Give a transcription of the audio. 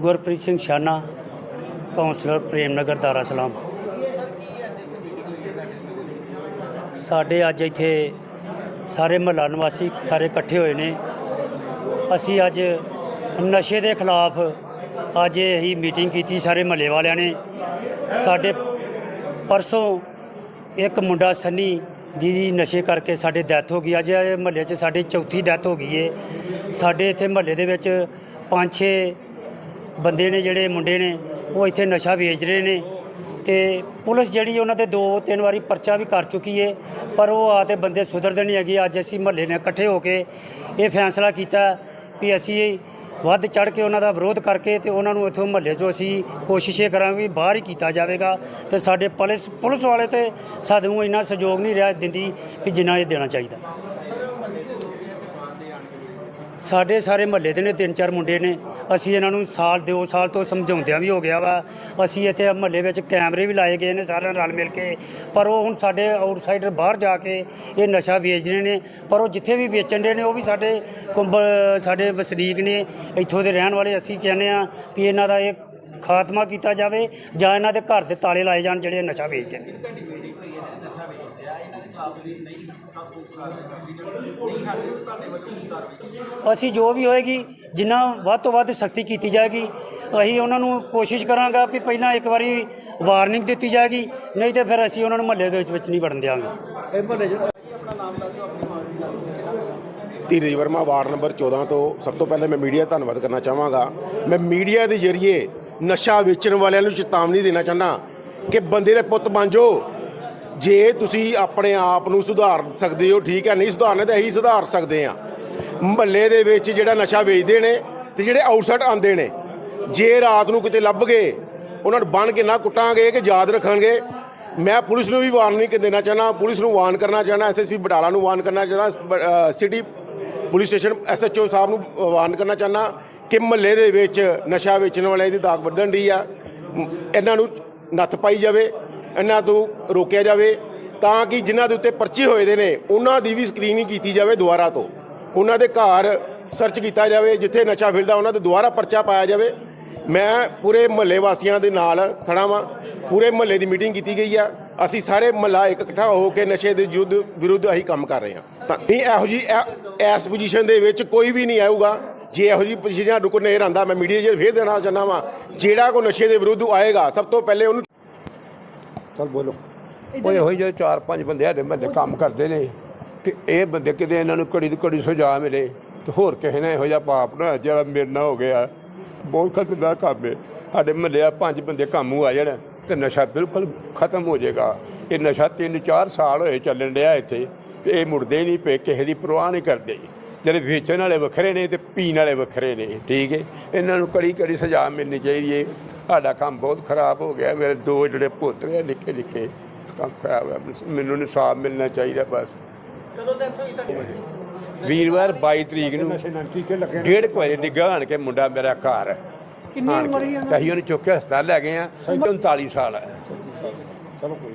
Gurpreet Singh Shana councillor Prem Nagar ਦਾਰਾ ਸਲਾਮ। ਸਾਡੇ ਅੱਜ ਇੱਥੇ ਸਾਰੇ ਮਹੱਲਾ ਨਿਵਾਸੀ ਸਾਰੇ ਇਕੱਠੇ ਹੋਏ ਨੇ। ਅਸੀਂ ਅੱਜ ਨਸ਼ੇ ਦੇ ਖਿਲਾਫ ਅੱਜ ਇਹੀ ਮੀਟਿੰਗ ਕੀਤੀ ਸਾਰੇ ਮਹੱਲੇ ਵਾਲਿਆਂ ਨੇ। ਸਾਡੇ ਪਰਸੋਂ ਇੱਕ ਮੁੰਡਾ ਸੰਨੀ ਜਿਹਦੀ ਨਸ਼ੇ ਕਰਕੇ ਸਾਡੇ ਡੈਥ ਹੋ ਗਈ। ਅੱਜ ਮਹੱਲੇ 'ਚ ਸਾਡੀ ਚੌਥੀ ਡੈਥ ਹੋ ਗਈ ਏ। ਸਾਡੇ ਇੱਥੇ ਮਹੱਲੇ ਦੇ ਵਿੱਚ ਪੰਜ ਛੇ ਬੰਦੇ ਨੇ ਜਿਹੜੇ ਮੁੰਡੇ ਨੇ, ਉਹ ਇੱਥੇ ਨਸ਼ਾ ਵੇਚ ਰਹੇ ਨੇ ਤੇ ਪੁਲਿਸ ਜਿਹੜੀ ਉਹਨਾਂ ਤੇ ਦੋ ਤਿੰਨ ਵਾਰੀ ਪਰਚਾ ਵੀ ਕਰ ਚੁੱਕੀ ਏ, ਪਰ ਉਹ ਆ ਤੇ ਬੰਦੇ ਸੁਧਰਦੇ ਨਹੀਂ ਹੈਗੇ। ਅੱਜ ਅਸੀਂ ਮਹੱਲੇ ਨੇ ਇਕੱਠੇ ਹੋ ਕੇ ਇਹ ਫੈਸਲਾ ਕੀਤਾ ਕਿ ਅਸੀਂ ਵੱਧ ਚੜ ਕੇ ਉਹਨਾਂ ਦਾ ਵਿਰੋਧ ਕਰਕੇ ਤੇ ਉਹਨਾਂ ਨੂੰ ਇੱਥੋਂ ਮਹੱਲੇ 'ਚੋਂ ਅਸੀਂ ਕੋਸ਼ਿਸ਼ ਇਹ ਕਰਾਂਗੇ ਵੀ ਬਾਹਰ ਹੀ ਕੀਤਾ ਜਾਵੇਗਾ ਤੇ ਸਾਡੇ ਪੁਲਿਸ ਪੁਲਿਸ ਵਾਲੇ ਤੇ ਸਾਨੂੰ ਇੰਨਾ ਸਹਿਯੋਗ ਨਹੀਂ ਰਿਹਾ ਦਿੰਦੀ ਵੀ ਜਿੰਨਾ ਇਹ ਦੇਣਾ ਚਾਹੀਦਾ। ਸਾਡੇ ਸਾਰੇ ਮਹੱਲੇ ਦੇ ਨੇ, ਤਿੰਨ ਚਾਰ ਮੁੰਡੇ ਨੇ। ਅਸੀਂ ਇਹਨਾਂ ਨੂੰ ਸਾਲ, ਦੋ ਸਾਲ ਤੋਂ ਸਮਝਾਉਂਦਿਆਂ ਵੀ ਹੋ ਗਿਆ ਵਾ। ਅਸੀਂ ਇੱਥੇ ਮਹੱਲੇ ਵਿੱਚ ਕੈਮਰੇ ਵੀ ਲਾਏ ਗਏ ਨੇ ਸਾਰਿਆਂ ਨਾਲ ਰਲ ਮਿਲ ਕੇ। ਪਰ ਉਹ ਹੁਣ ਸਾਡੇ ਆਊਟਸਾਈਡਰ ਬਾਹਰ ਜਾ ਕੇ ਇਹ ਨਸ਼ਾ ਵੇਚਦੇ ਨੇ। ਪਰ ਉਹ ਜਿੱਥੇ ਵੀ ਵੇਚਣ ਦੇ ਨੇ, ਉਹ ਵੀ ਸਾਡੇ ਕੁੰਬ ਸਾਡੇ ਵਸਨੀਕ ਨੇ। ਇੱਥੋਂ ਦੇ ਰਹਿਣ ਵਾਲੇ ਅਸੀਂ ਕਹਿੰਦੇ ਆ ਵੀ ਇਹਨਾਂ ਦਾ ਇਹ ਖਾਤਮਾ ਕੀਤਾ ਜਾਵੇ ਜਾਂ ਇਹਨਾਂ ਦੇ ਘਰ ਦੇ ਤਾਲੇ ਲਾਏ ਜਾਣ ਜਿਹੜੇ ਨਸ਼ਾ ਵੇਚਦੇ ਨੇ। ਅਸੀਂ ਜੋ ਵੀ ਹੋਏਗੀ ਜਿੰਨਾ ਵੱਧ ਤੋਂ ਵੱਧ ਸਖਤੀ ਕੀਤੀ ਜਾਏਗੀ ਅਸੀਂ ਉਹਨਾਂ ਨੂੰ ਕੋਸ਼ਿਸ਼ ਕਰਾਂਗਾ ਵੀ ਪਹਿਲਾਂ ਇੱਕ ਵਾਰੀ ਵਾਰਨਿੰਗ ਦਿੱਤੀ ਜਾਏਗੀ ਨਹੀਂ ਤੇ ਫਿਰ ਅਸੀਂ ਉਹਨਾਂ ਨੂੰ ਮਹੱਲੇ ਦੇ ਵਿੱਚ ਵਿੱਚ ਨਹੀਂ ਵੜਨ ਦਿਆਂਗੇ। ਧੀਰਜ ਵਰਮਾ ਵਾਰਡ ਨੰਬਰ 14 ਤੋਂ। ਸਭ ਤੋਂ ਪਹਿਲੇ ਮੈਂ ਮੀਡੀਆ ਦਾ ਧੰਨਵਾਦ ਕਰਨਾ ਚਾਹਾਂਗਾ। ਮੈਂ ਮੀਡੀਆ ਦੇ ਜ਼ਰੀਏ ਨਸ਼ਾ ਵੇਚਣ ਵਾਲਿਆਂ ਨੂੰ ਚੇਤਾਵਨੀ ਦੇਣਾ ਚਾਹੁੰਦਾ ਕਿ ਬੰਦੇ ਦੇ ਪੁੱਤ ਬਣ ਜਾਓ। ਜੇ ਤੁਸੀਂ ਆਪਣੇ ਆਪ ਨੂੰ ਸੁਧਾਰ ਸਕਦੇ ਹੋ, ਠੀਕ ਹੈ, ਨਹੀਂ ਸੁਧਾਰਨੇ ਤਾਂ ਇਹੀ ਸੁਧਾਰ ਸਕਦੇ ਆ ਮਹੱਲੇ ਦੇ ਵਿੱਚ ਜਿਹੜਾ ਨਸ਼ਾ ਵੇਚਦੇ ਨੇ ਤੇ ਜਿਹੜੇ ਆਊਟਸਾਈਡ ਆਉਂਦੇ ਨੇ, ਜੇ ਰਾਤ ਨੂੰ ਕਿਤੇ ਲੱਭ ਗਏ, ਉਹਨਾਂ ਨੂੰ ਬੰਨ ਕੇ ਨਾ ਕੁੱਟਾਂਗੇ ਕਿ ਯਾਦ ਰੱਖਣਗੇ। ਮੈਂ ਪੁਲਿਸ ਨੂੰ ਵੀ ਵਾਰਨਿੰਗ ਦੇਣਾ ਚਾਹਨਾ ਪੁਲਿਸ ਨੂੰ ਵਾਰਨ ਕਰਨਾ ਚਾਹਨਾ ਐਸਐਸਪੀ ਬਟਾਲਾ ਨੂੰ ਵਾਰਨ ਕਰਨਾ ਚਾਹਨਾ ਸਿਟੀ ਪੁਲਿਸ ਸਟੇਸ਼ਨ ਐਸਐਚਓ ਸਾਹਿਬ ਨੂੰ ਵਾਰਨ ਕਰਨਾ ਚਾਹਨਾ ਕਿ ਮਹੱਲੇ ਦੇ ਵਿੱਚ ਨਸ਼ਾ ਵੇਚਣ ਵਾਲਿਆਂ ਦੀ ਦਾਗ ਵਧਣ ਦੀ ਆ। ਇਹਨਾਂ ਨੂੰ ਨੱਥ ਪਾਈ ਜਾਵੇ। ਇਹਨਾਂ ਤੋਂ ਰੋਕਿਆ ਜਾਵੇ ਤਾਂ ਕਿ ਜਿਨ੍ਹਾਂ ਦੇ ਉੱਤੇ ਪਰਚੇ ਹੋਏ ਦੇ ਨੇ, ਉਹਨਾਂ ਦੀ ਵੀ ਸਕਰੀਨਿੰਗ ਕੀਤੀ ਜਾਵੇ ਦੁਬਾਰਾ ਤੋਂ। ਉਹਨਾਂ ਦੇ ਘਰ ਸਰਚ ਕੀਤਾ ਜਾਵੇ, ਜਿੱਥੇ ਨਸ਼ਾ ਫਿਰਦਾ ਉਹਨਾਂ ਤੇ ਦੁਬਾਰਾ ਪਰਚਾ ਪਾਇਆ ਜਾਵੇ। ਮੈਂ ਪੂਰੇ ਮਹੱਲੇ ਵਾਸੀਆਂ ਦੇ ਨਾਲ ਖੜਾ ਵਾਂ। ਪੂਰੇ ਮਹੱਲੇ ਦੀ ਮੀਟਿੰਗ ਕੀਤੀ ਗਈ ਆ। ਅਸੀਂ ਸਾਰੇ ਮਹੱਲਾ ਇੱਕ ਇਕੱਠਾ ਹੋ ਕੇ ਨਸ਼ੇ ਦੇ ਯੁੱਧ ਵਿਰੁੱਧ ਅਸੀਂ ਕੰਮ ਕਰ ਰਹੇ ਹਾਂ। ਤਾਂ ਨਹੀਂ, ਇਹੋ ਜੀ ਇਸ ਪੋਜੀਸ਼ਨ ਦੇ ਵਿੱਚ ਕੋਈ ਵੀ ਨਹੀਂ ਆਊਗਾ। ਜੇ ਇਹੋ ਜੀ ਪੋਜੀਸ਼ਨ ਰੁਕੋ ਨਹੀਂ ਰਹਿੰਦਾ, ਮੈਂ ਮੀਡੀਆ 'ਚ ਫੇਰ ਦੇਣਾ ਚਾਹੁੰਦਾ ਵਾਂ। ਜਿਹੜਾ ਕੋ ਨਸ਼ੇ ਦੇ ਵਿਰੁੱਧ ਆਏਗਾ, ਸਭ ਤੋਂ ਪਹਿਲੇ ਉਹਨੂੰ ਚਲ ਬੋਲੋ। ਉਹ ਇਹੋ ਜਿਹੇ ਚਾਰ ਪੰਜ ਬੰਦੇ ਸਾਡੇ ਮਹੱਲੇ ਕੰਮ ਕਰਦੇ ਨੇ ਤੇ ਇਹ ਬੰਦੇ ਕਿਤੇ ਇਹਨਾਂ ਨੂੰ ਘੜੀ ਦੀ ਘੜੀ ਸੁਝਾ ਮਿਲੇ ਤੇ ਹੋਰ ਕਿਸੇ ਨੇ ਇਹੋ ਜਿਹਾ ਪਾਪ ਨਾ ਜਿਹੜਾ ਮੇਰੇ ਨਾਲ ਹੋ ਗਿਆ। ਬਹੁਤ ਖਤਰਨਾਕ ਕੰਮ ਹੈ ਸਾਡੇ ਮਹੱਲੇ ਆ ਪੰਜ ਬੰਦੇ ਕਾਮੂ ਆ ਜਾਣ ਤੇ ਨਸ਼ਾ ਬਿਲਕੁਲ ਖਤਮ ਹੋ ਜਾਏਗਾ। ਇਹ ਨਸ਼ਾ 3-4 ਸਾਲ ਹੋਏ ਚੱਲਣ ਡਿਆ ਇੱਥੇ ਤੇ ਇਹ ਮੁੜਦੇ ਨਹੀਂ ਪਏ ਕਿਸੇ ਦੀ ਪਰਵਾਹ ਨਹੀਂ ਕਰਦੇ। ਜਿਹੜੇ ਵੇਚਣ ਵਾਲੇ ਵੱਖਰੇ ਨੇ ਤੇ ਪੀਣ ਵਾਲੇ ਵੱਖਰੇ ਨੇ ਠੀਕ ਹੈ ਇਹਨਾਂ ਨੂੰ ਕੜੀ ਕੜੀ ਸਜ਼ਾ ਮਿਲਣੀ ਚਾਹੀਦੀ ਹੈ ਸਾਡਾ ਕੰਮ ਬਹੁਤ ਖਰਾਬ ਹੋ ਗਿਆ। ਮੇਰੇ ਦੋ ਜਿਹੜੇ ਪੋਤਰੇ ਆ ਨਿੱਕੇ ਨਿੱਕੇ ਕੰਮ ਖਰਾਬ ਹੈ ਮੈਨੂੰ ਇਨਸਾਫ ਮਿਲਣਾ ਚਾਹੀਦਾ ਬਸ। ਵੀਰਵਾਰ 22 ਤਰੀਕ ਨੂੰ ਡੇਢ ਕੁ ਵਜੇ ਨਿੱਘਾ ਆਣ ਕੇ ਮੁੰਡਾ ਮੇਰਾ ਘਰ ਕਿੰਨੀ ਉਮਰ ਹੀ ਅਸੀਂ ਉਹਨੂੰ ਚੁੱਕ ਕੇ ਹਸਪਤਾਲ ਲੈ ਗਏ ਆ। 39 ਸਾਲ ਹੈ ਚਲੋ ਕੋਈ